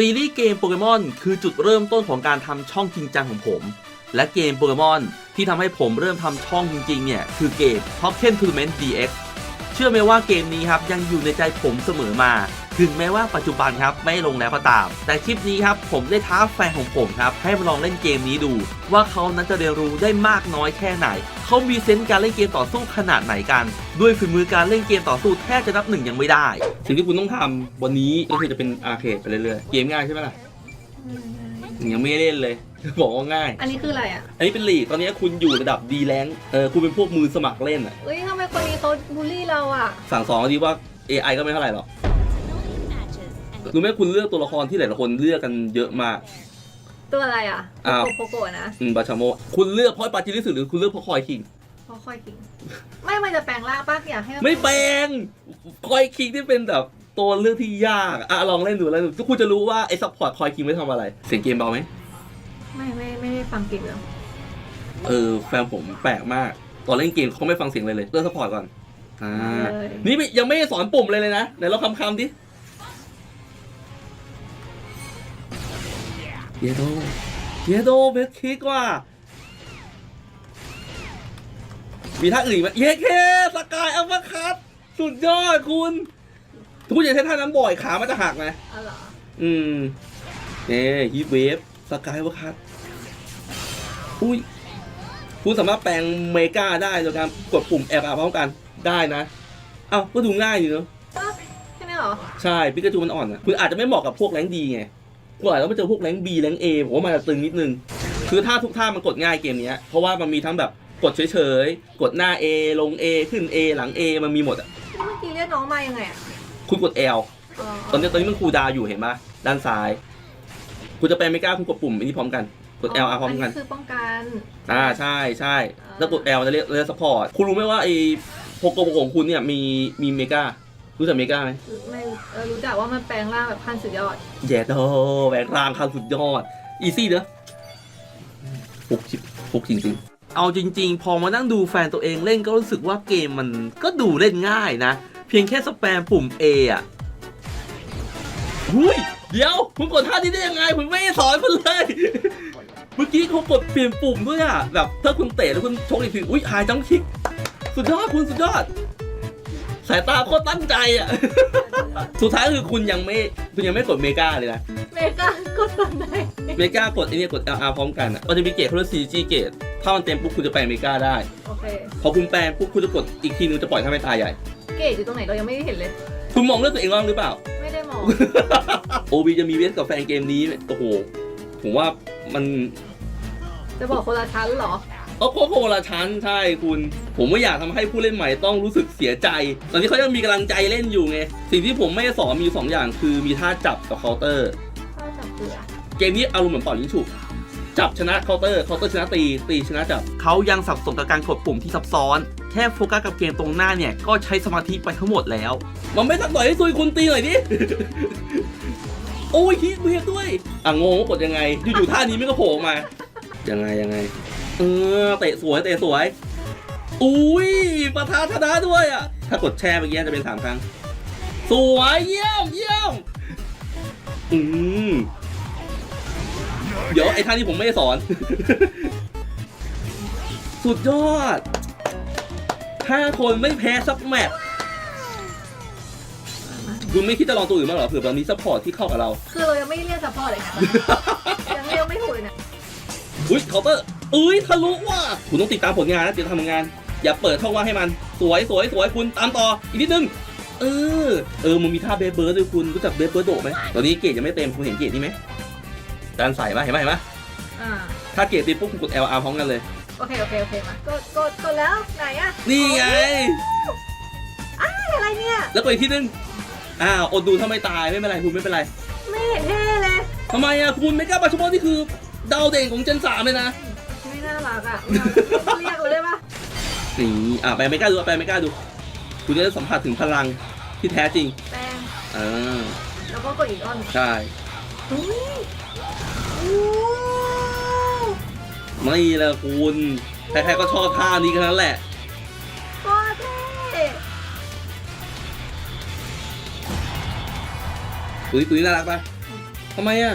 ซีรีส์เกมโปเกมอนคือจุดเริ่มต้นของการทำช่องจริงจังของผม และเกมโปเกมอนที่ทำให้ผมเริ่มทำช่องจริงๆเนี่ย คือเกม Pokken Tournament DX เชื่อไหมว่าเกมนี้ครับยังอยู่ในใจผมเสมอมา ถึงแม้ว่าปัจจุบันครับไม่ลงแล้วก็ตาม แต่คลิปนี้ครับผมได้ท้าแฟนของผมครับให้มาลองเล่นเกมนี้ดู ว่าเขานั้นจะเรียนรู้ได้มากน้อยแค่ไหน เขามีเซนส์การเล่นเกมต่อสู้ขนาดไหนกัน ด้วยฝีมือการเล่นเกมต่อสู้แทบจะนับหนึ่งยังไม่ได้ สิ่งที่คุณต้องทำวันนี้ก็คือจะเป็นอาร์เคดไปเรื่อยๆ เกมง่ายใช่ไหมล่ะ ยังไม่ได้เล่นเลย บอกว่าง่าย อันนี้คืออะไรอะอันนี้เป็นลีกตอนนี้คุณอยู่ระดับดีแรงเออคุณเป็นพวกมือสมัครเล่นอะเอ้ยทำไมคนนี้เขาบูลลี่เราอะ สั่งสอนดีว่า AI ก็ไม่เท่าไหร่หรอก รู้ไหมคุณเลือกตัวละครที่หลายๆคนเลือกกันเยอะมาก ตัวอะไรอะอ้าว โกโกโกะนะอืมบาชาโม คุณเลือกเพราะปาจิริสุหรือคุณเลือกเพราะคอยคิงเพราะค่อยกินไม่มันจะแปลงร่างปะอยากให้นไม่แปลงคอยคิงที่เป็นแบบ ตัวเลือกที่ยากอะอะลองเล่นดูแล้วทุกคุณจะรู้ว่าไอ้ซัพพอร์ตคอยคิงไม่ทำอะไร เสียงเกมเบาไหมไม่ไม่ไม่ได้ฟังเก่งเลยเออแฟนผมแปลกมาก ตอนเล่นเกมเขาไม่ฟังเสียงเลยเลยเลือกซัพพอร์ตก่อนอ่าเลยนี่ไม่ยังไม่ได้สอนปุ่มเลยเลยนะไหนเราคำคำๆดิเยโดเยโดเบสคิกว่ามีท่าอื่นอีกไหมเยเคสกายอัลฟาคัตสุดยอดคุณ ทุกคนอย่าใช้ท่านั้นบ่อยขามันจะหักนะอ๋อเหรออืมเนี่ฮีทเวฟสกายวะคัทอุ้ยคุณสามารถแปลงเมกาได้โดยการกดปุ่มแอบอาพร้อมกันได้นะเอ้าก็ดูง่ายอยู่เนอะอ้าวแค่นี้เหรอใช่ปิกาจูมันอ่อนอะคุณอาจจะไม่เหมาะกับพวกแรงดีไงคุณอาจจะต้องไปเจอพวกแรงบีแรงเอผมว่ามันจะตึงนิดนึง คือท่าทุกท่ามันกดง่ายเกมเนี้ยเพราะว่ามันมีทั้งแบบกดเฉยๆ กดหน้า A ลง A ขึ้น A หลัง A มันมีหมดอะ เมื่อกี้เรียกน้องมายังไงอะ คุณกด L อ๋อตอนนี้ตอนนี้มันคูลดาวน์อยู่เห็นปะด้านซ้าย คุณจะไปไม่กล้าคุณกดปุ่มอันนี้พร้อมกันกด L R พร้อมกันนนี้คือป้องกันอ่าใช่ใช่แล้วกด L จะเรียกเรียกซัพพอร์ตคุณรู้ไหมว่าไอ้โปโกโปโกของคุณเนี่ยมีมีเมการู้จักเมกาไหมไม่เออรู้จักว่ามันแปลงร่างแบบขั้นสุดยอดแย่โตแหวนรางคันสุดยอดอีซี่เนอะฟุกจิบฟุกจริงๆ เอาจริง ๆ พอมานั่งดูแฟนตัวเองเล่นก็รู้สึกว่าเกมมันก็ดูเล่นง่ายนะ เพียงแค่สแปมปุ่ม A อะหุยเดี๋ยวคุณกดท่านี้ได้ยังไงผมไม่ได้สอนคุณเลย เมื่อกี้เขากดเปลี่ยนปุ่มด้วยอะแบบถ้าคุณเตะแล้วคุณชกอีกทีอุ้ยหายจังคิก สุดยอดคุณสุดยอด สายตาโคตรตั้งใจอะ สุดท้ายคือคุณยังไม่คุณยังไม่กดเมกาเลยนะ เมกากดตอนไหนเมกากดไอเนี่ยกด LR พร้อมกันอะมันจะมีเกรดเขาเรียก CG เกรด ถ้ามันเต็มปุ๊บคุณจะแปลงเมกาได้ โอเค พอคุณแปลงปุ๊บคุณจะกดอีกทีนึงจะปล่อยท่าไม่ตายใหญ่ เกตอยู่ตรงไหนเรายังไม่ได้เห็นเลย คุณมองเรื่องตัวเองบ้างหรือเปล่า ไม่ได้มอง โอบีจะมีเวสกับแฟนเกมนี้โอ้โหผมว่ามันจะบอกคนละชั้นเหรอเออโคโคละชั้นใช่คุณ ผมไม่อยากทำให้ผู้เล่นใหม่ต้องรู้สึกเสียใจ ตอนนี้เขายังมีกำลังใจเล่นอยู่ไงสิ่งที่ผมไม่ได้สอนมีอยู่สองอย่างคือมีท่าจับกับเคาน์เตอร์ ถ้าจับเกลือ เกมนี้อารมณ์เหมือนเป่ายิงฉุบ จับชนะเคาน์เตอร์เคาน์เตอร์ชนะตีตีชนะจับเขายังสับสนกับการกดปุ่มที่ซับซ้อน แค่โฟกัสกับเกมตรงหน้าเนี่ย ก็ใช้สมาธิไปทั้งหมดแล้ว มันไม่สักหน่อยให้ซุยคุณตีหน่อยดิ โอ้ยฮิตเบียดด้วย อะงงว่ากดยังไง อยู่ๆท่านี้ไม่ก็โผล่ออกมา ยังไงยังไง เออเตะสวยเตะสวย อุ้ยประธานชนะด้วยอะ ถ้ากดแช่เมื่อกี้จะเป็นสามครั้ง สวยเยี่ยมเยี่ยมอืม เดี๋ยวไอ้ท่านี้ผมไม่ได้สอน สุดยอดห้าคนไม่แพ้ซับแมตช์คุณไม่คิดจะลองตัวอื่นบ้างเหรอเผื่อแบบมีซัพพอร์ตที่เข้ากับเรา คือเรายังไม่เรียกซัพพอร์ตเลยนะยังเรียกไม่ถูกเลยนะอุ้ยเคาน์เตอร์อุ้ยทะลุว่ะคุณต้องติดตามผลงานนะติดตามผลงาน อย่าเปิดช่องว่างให้มัน สวยสวยสวยคุณตามต่ออีกนิดนึงเออ เออมันมีท่าเบสเบิร์ดด้วยคุณรู้จักเบสเบิร์ดโดดไหมตอนนี้เกรดยังไม่เต็มคุณเห็นเกรดนี่ไหม ด้านใส่ปะเห็นปะเห็นปะอ่าถ้าเกรดติดปุ๊บคุณกด LR พร้อมกันเลย โอเคโอเคโอเคมากดกดกดแล้วไหนอะนี่ไงอะไรเนี่ย แล้วก็อีกที่นึงอ้าวอดดูถ้าไม่ตายไม่เป็นไรคุณไม่เป็นไรไม่เห็นเท่เลยทำไมอะคุณเมกาปัจจุบันนี่คือดาวเด่นของเจนสามเลยนะไม่น่ารักอะเรียกเลยได้ปะนี่อะไปเมกาดูไปเมกาดู คุณจะได้สัมผัสถึงพลังที่แท้จริงแป้งอ่าแล้วก็กดอีกอ้อนใช่ อุ้ยโอ้ ไม่ละคุณใครๆก็ชอบท่านี้กันทั้งนั้นแหละก็เท่ตัวนี้ตัวนี้น่ารักปะทำไมอะ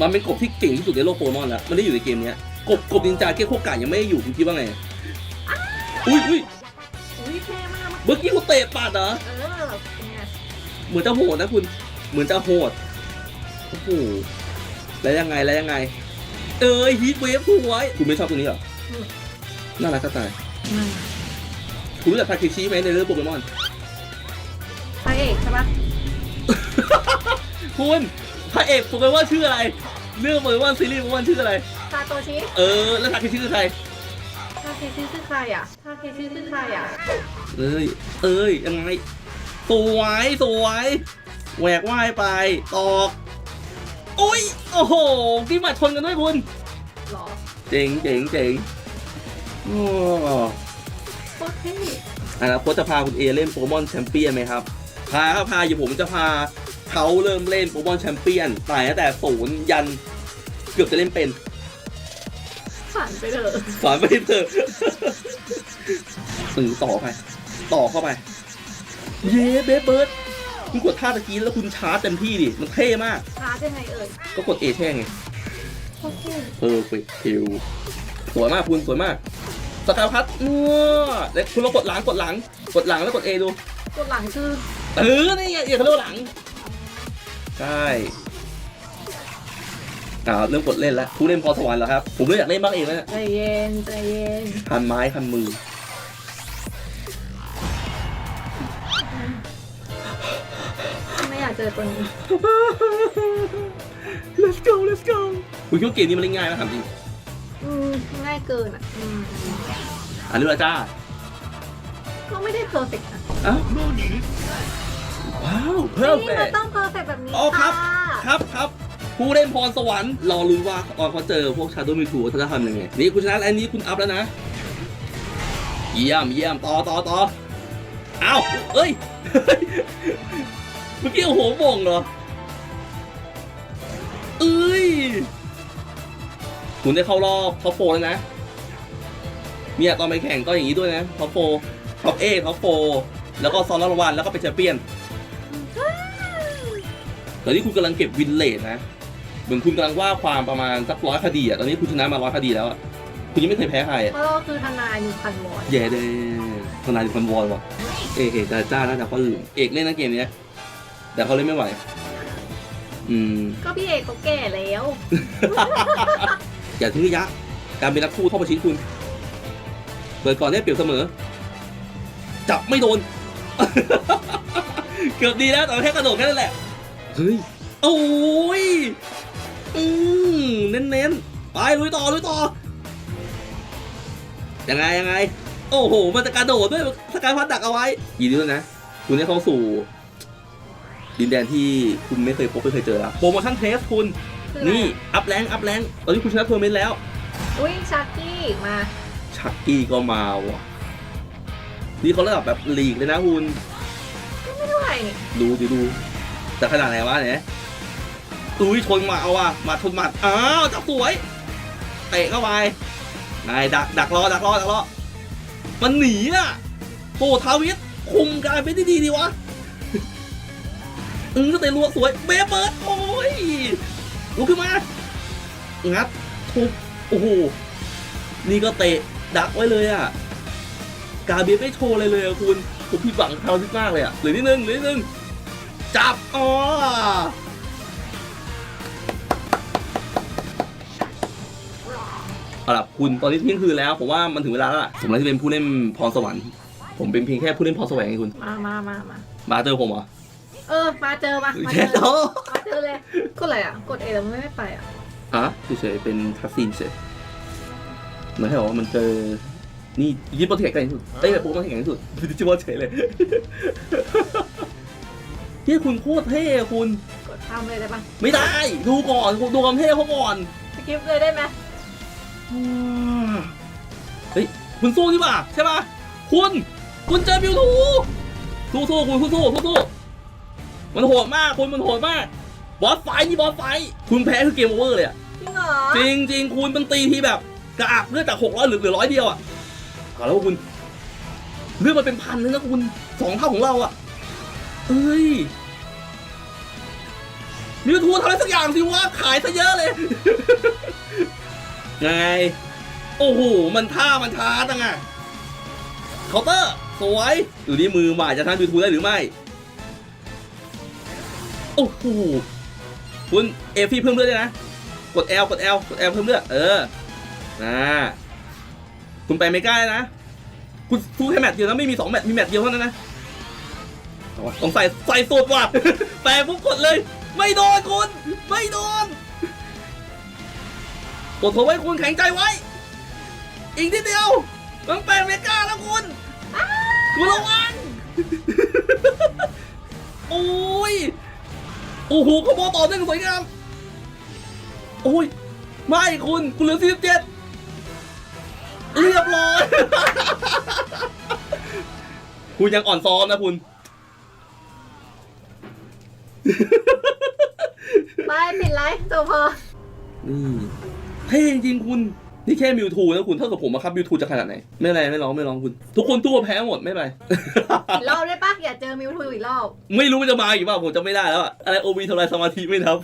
มันเป็นกบที่เก่งที่สุดในโลกโปเกมอนแล้ว มันได้อยู่ในเกมเนี้ย กบกบนินจาเก้โคกะยังไม่ได้อยู่คุณคิดว่าไง อุ้ยอุ้ยอุ้ยเท่มากเมื่อกี้คุณเตะปัดเหรอเออเป็นไงเหมือนจะโหดนะคุณ เหมือนจะโหด โอ้โห แล้วยังไงแล้วยังไง เอ้ยฮีทเวฟสวยคุณไม่ชอบตัวนี้เหรอ น่ารักจะตายอืมคุณรู้จักทาเคชิไหมในเรื่องโปเกมอนพระเอกใช่ปะคุณพระเอกโปเกมอนชื่ออะไร เรื่องโปเกมอนซีรีส์โปเกมอนชื่ออะไร ซาโตชิ เออ แล้วทาเคชิคือใคร ทาเคชิคือใครอะ ทาเคชิคือใครอะ เอ้ย เอ้ยยังไงสวยสวยแหวกว่ายไป ตอก อุ้ย โอ้โหนี่มาชนกันด้วยคุณหรอเจ๋งเจ๋งเจ๋งโอ้โคตรเท่อนาคตจะพาคุณเอเล่นโปเกมอนแชมเปี้ยนไหมครับ พาครับพาอยู่ผมจะพาเขาเริ่มเล่นโปเกมอนแชมเปี้ยนตายตั้งแต่ศูนย์ยันเกือบจะเล่นเป็น ฝันไปเถอะสอนไปเถอะสื่อต่อไป ต่อเข้าไป เย้เบสเบิร์ด คุณกดท่าตะกี้แล้วคุณชาร์จเต็มที่ดิ มันเท่มากชาร์จยังไงเอ่ยก็กดเอแช่ไงโคตรเท่เออเฟกคิวสวยมากคุณสวยมาก สกายพัดนัวแล้วคุณลองกดหลังกดหลัง กดหลังแล้วกดเอดู กดหลังคือเออนี่ไงเอียเขาเรียกว่าหลัง ใช่อ่าเริ่มกดเล่นแล้วผู้เล่นพอสวรรค์แล้วครับ ผมเลยอยากเล่นบ้างเองแล้วเนี่ยใจเย็นใจเย็นคันไม้คันมือ จอตัวนี้ let's go let's go คุณคิดว่าเกมนี้มันเล่นง่ายไหมถามจริงอืมง่ายเกินอะอืมอ่านเรื่องจ้าก็ไม่ได้เพอร์เฟกต์นะอ้าวว้าวเพิ่มนี่แต่มันต้องเพอร์เฟกต์แบบนี้อ๋อครับะครับครับ ผู้เล่นพรสวรรค์รอรู้นว่าตอนเขาเจอพวกชาโดว์มิทูเขาจะทำยังไง นี่คุณชนะอันนี้คุณอัพแล้วนะ เยี่ยมเยี่ยมต่อต่อต่ออ้าวเอ้ย เมื่อกี้โอ้โหบ่งเหรอ เอ้ยคุณได้เข้ารอบท็อปโฟแล้วนะ เนี่ยตอนไปแข่งก็อย่างนี้ด้วยนะท็อปโฟท็อปเอท็อปโฟแล้วก็ซอนรางวัลแล้วก็เป็นแชมเปี้ยนตอนนี้คุณกำลังเก็บวินเลทนะ เหมือนคุณกำลังว่าความประมาณสักร้อยคดีอะ ตอนนี้คุณชนะมาร้อยคดีแล้วอะ คุณยังไม่เคยแพ้ใครอะ เพราะเราคือทนายหนึ่งพันวอนแย่เด้ทนายพันวอนว่ะ เอกเอกแต่จ้าน่าจะคนอื่นเอกเล่นนะเกมเนี้ย แต่เขาเล่นไม่ไหว อืม ก็พี่เอกเขาแก่แล้ว อย่าทิ้งระยะ การเป็นนักสู้เท่าประชิดคุณ เปิดก่อนได้เปรียบเสมอ จับไม่โดน เกือบดีแล้วแต่แค่กระโดดแค่นั้นแหละ เฮ้ย โอ้ย อืมเน้นๆ ไปลุยต่อลุยต่อ ยังไงยังไง โอ้โห มันจะกระโดดด้วยสกายพัดดักเอาไว้ยินดีด้วยนะ คุณได้เข้าสู่ ดินแดนที่คุณไม่เคยพบไม่เคยเจอแล้วโปรโมชั่นเทสคุณ คืออะไรนี่ อัพแรงอัพแรงตอนนี้คุณชนะทัวร์นาเมนต์แล้ว อุ้ยชักกี้มาชักกี้ก็มาว่ะ นี่เขาระดับแบบลีกเลยนะคุณไม่เท่าไหร่นี่ดูดูดู แต่ขนาดไหนวะเนี่ยอุ้ยชนมาเอาว่ะหมาชนหมัดอ้าวจับสวย เตะเข้าไปนายดักดักรอดักรอดักรอ มันหนีอะโอ้ทาวิสคุมการเป็นที่ดีดีวะ อืมเตะรัวสวยเบเปิดโอ้ยลุกขึ้นมางัดทุบโอ้โหนี่ก็เตะดักไว้เลยอะกาเบียไม่โชว์เลยเลยอะคุณผมผิดหวังกับเขาที่มากเลยอะเหลือนิดนึงเหลือนิดนึงจับอ๋อเอาล่ะคุณตอนนี้เที่ยงคืนแล้วผมว่ามันถึงเวลาแล้วล่ะผมเลยที่เป็นผู้เล่นพรสวรรค์ผมเป็นเพียงแค่ผู้เล่นพรแสวงไงคุณ มามามามามาเจอผมเหรอ เออมาเจอมามาแค่เจอโตมาเจอเลยกดอะไรอะกดเอแล้วมันไม่ไปอะอะเฉยๆเป็นทัสซีนเฉยเหมือนให้บอกว่ามันเจอ นี่ยิปโปรเทคกันที่สุดเอ้ยโปรโมทแข่งที่สุดดิจิมอลเฉยเลยเฮ้ยคุณโคตรเท่อะคุณ กดข้ามเลยได้ปะไม่ได้ ดูก่อนดูความเท่เขาก่อน สกิปเลยได้ไหมเฮ้ย คุณสู้นี่ป่ะใช่ป่ะ คุณ คุณเจอบิวทูสู้สู้คุณสู้สู้สู้สู้ มันโหดมากคุณมันโหดมาก บอสไฟท์นี่บอสไฟท์คุณแพ้คือเกมโอเวอร์เลยอะจริงเหรอจริงจริงคุณมันตีทีแบบกระอักเลือดจากหกร้อยเหลือเหลือร้อยเดียวอะเอาแล้วคุณ เลือดมันเป็นพันเลยนะคุณสองเท่าของเราอะเอ้ยมิวทูทำอะไรสักอย่างสิวะขายซะเยอะเลยไงโอ้โห มันท่ามันช้าจังอะเคาน์เตอร์ สวยดูนี่มือหมาจะทานมิวทูได้หรือไม่โอ้โหคุณเอฟพี่เพิ่มเลือดด้วยนะ กด L กด L กด L เพิ่มเลือด เออนะคุณไปไม่กล้าเลยนะ คุณสู้แค่แมตช์เดียวนะไม่มีสองแมตช์มีแมตช์เดียวเท่านั้นนะเอาวะต้องใส่ใส่สูตรว่ะแปลปุ๊บกดเลย ไม่โดนคุณ ไม่โดน กดโทรไว้คุณแข็งใจไว้ อีกนิดเดียวต้องแปลงเมกาแล้วคุณคุณระวังโอ้ย โอ้โหขโมยต่อเนื่องสวยงามโอ้ยไม่คุณคุณเหลือ47เรียบร้อย คุณยังอ่อนซ้อมนะคุณ ไปปิดไลฟ์จบพอนี่เท่จริงๆคุณ นี่แค่มิวทูนะคุณเท่ากับผมอะครับมิวทูจะขนาดไหน ไม่เป็นไรไม่ร้องไม่ร้องคุณ ทุกคนตัวแพ้หมดไม่เป็นไร อีกรอบได้ปะอย่าเจอมิวทูอีกรอบ ไม่รู้มันจะมาอีกเปล่าผมจะไม่ได้แล้วอะอะไรโอวีทำลายสมาธิไม่นับ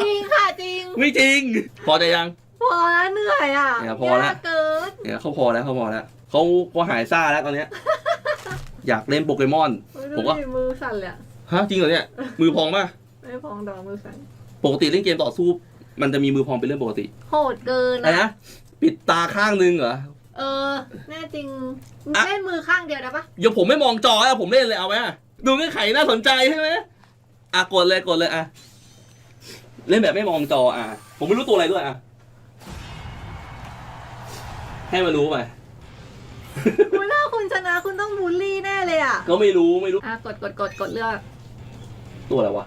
จริงค่ะจริง ไม่จริง พอใจยัง พอแล้วเหนื่อยอะเนี่ยพอละยากเกินเนี่ยเขาพอแล้วเขาพอแล้วเขาเขาหายซ่าแล้วตอนเนี้ย อยากเล่นโปเกมอนผมว่าดูดิมือสั่นเลยอะฮะจริงเหรอเนี่ยมือพองป่ะไม่พองดอกมือสั่นปกติเล่นเกมต่อสู้มันจะมีมือพองเป็นเรื่องปกติ โหดเกินอะไรนะ ปิดตาข้างนึงเหรอ เออ แน่จริงอะเล่นมือข้างเดียวได้ปะเดี๋ยวผมไม่มองจอแล้วผมเล่นเลยเอาไหมอะดูเงื่อนไขน่าสนใจใช่ไหมอะกดเลยกดเลยอะเล่นแบบไม่มองจออะ ผมไม่รู้ตัวอะไรด้วยอะ ให้มันรู้ไป คุณถ้าคุณชนะคุณต้องบูลลี่แน่เลยอะ ก็ไม่รู้ไม่รู้ อะ กดกดกดกดเลือก ตัวอะไรวะ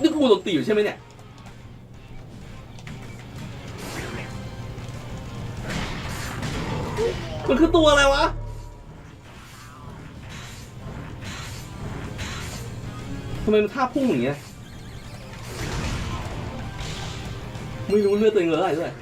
นี่กูโดนตีอยู่ใช่ไหมเนี่ย มันคือตัวอะไรวะ ทำไมมันท่าพุ่งอย่างเงี้ย ไม่รู้เลือดตัวเองเหลืออะไรด้วย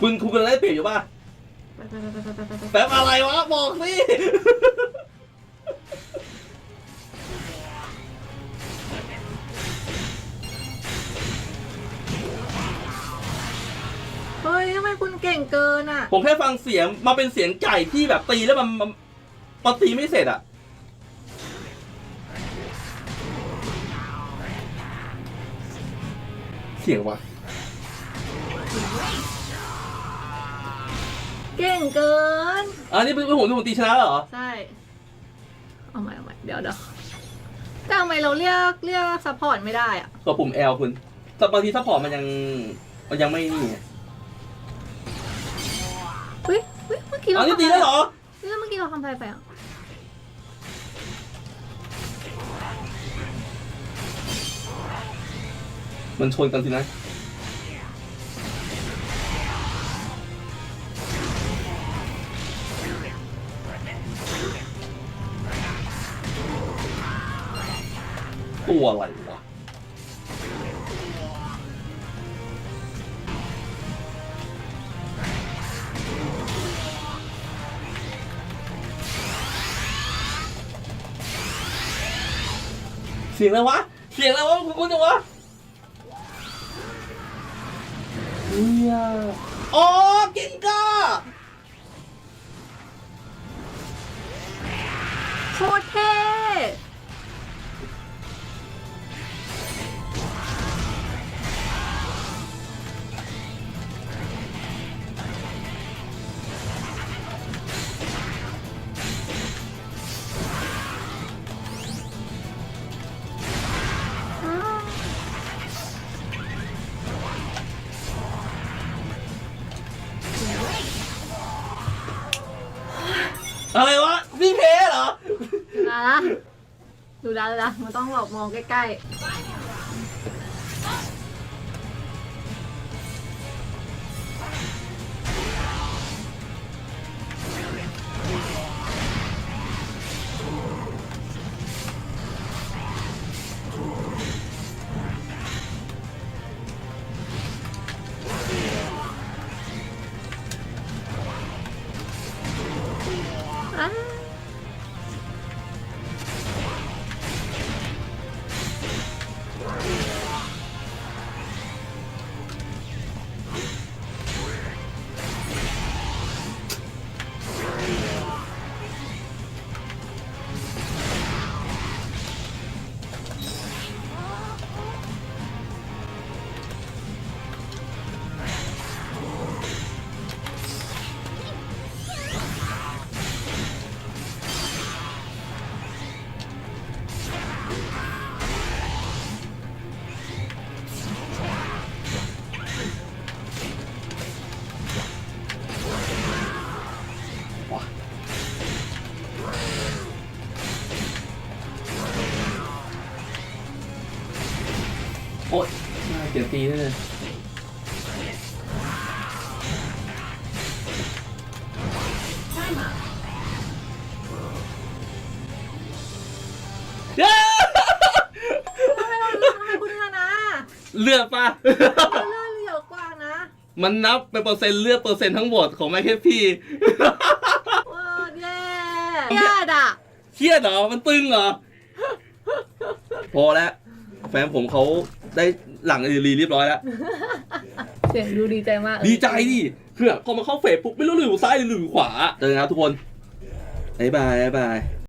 คุณคุณกำลังได้เปรียบอยู่ป่ะไปไปไปไปไปไปไปแบบอะไรวะบอกสิ เฮ้ยทำไมคุณเก่งเกินอะ ผมแค่ฟังเสียงมาเป็นเสียงไก่ที่แบบตีแล้วมันมันมันตีไม่เสร็จอะเสียงวะ เก่งเกิน อันนี้เป็นผมที่ผมตีชนะแล้วเหรอ ใช่ เอาใหม่เอาใหม่เดี๋ยวเดี๋ยวแต่ทำไมเราเรียกเรียกซัพพอร์ตไม่ได้อะก็ปุ่ม L คุณแต่บางทีซัพพอร์ตมันยัง มันยังไม่นี่ไงเฮ้ยเฮ้ยเมื่อกี้เราอันนี้ทำตีอะไรแล้วเหรอ เฮ้ยเมื่อกี้เราทำอะไรไปอะมันชนกันสินะ ตัวอะไรวะเสียงอะไรวะ เสียงอะไรวะคุณคุณจังวะเนี่ยอ๋อกินก้าโคตรเท่ พี่เพเหรอ ดูดาละดูดาละมันต้องหลบมองใกล้ๆอ้ เสียงตีได้เลยได้มาเย้ทำไมเราทำไมคุณชนะเลือดปะ เราเลือดเยอะกว่านะมันนับเป็นเปอร์เซ็นต์เลือดเปอร์เซ็นต์ทั้งหมดของแมคเคพี่ เออแย่ญาติอะเครียดเหรอ มันตึงเหรอ พอแล้ว แฟนผมเขาได้ หลังรีเรียบร้อยแล้ว เสียงดูดีใจมากดีใจดิคือแบบพอมาเข้าเฟสปุ๊บไม่รู้หรืออยู่ซ้ายหรืออยู่ขวาเจอกันครับทุกคนบ๊ายบายบ๊ายบาย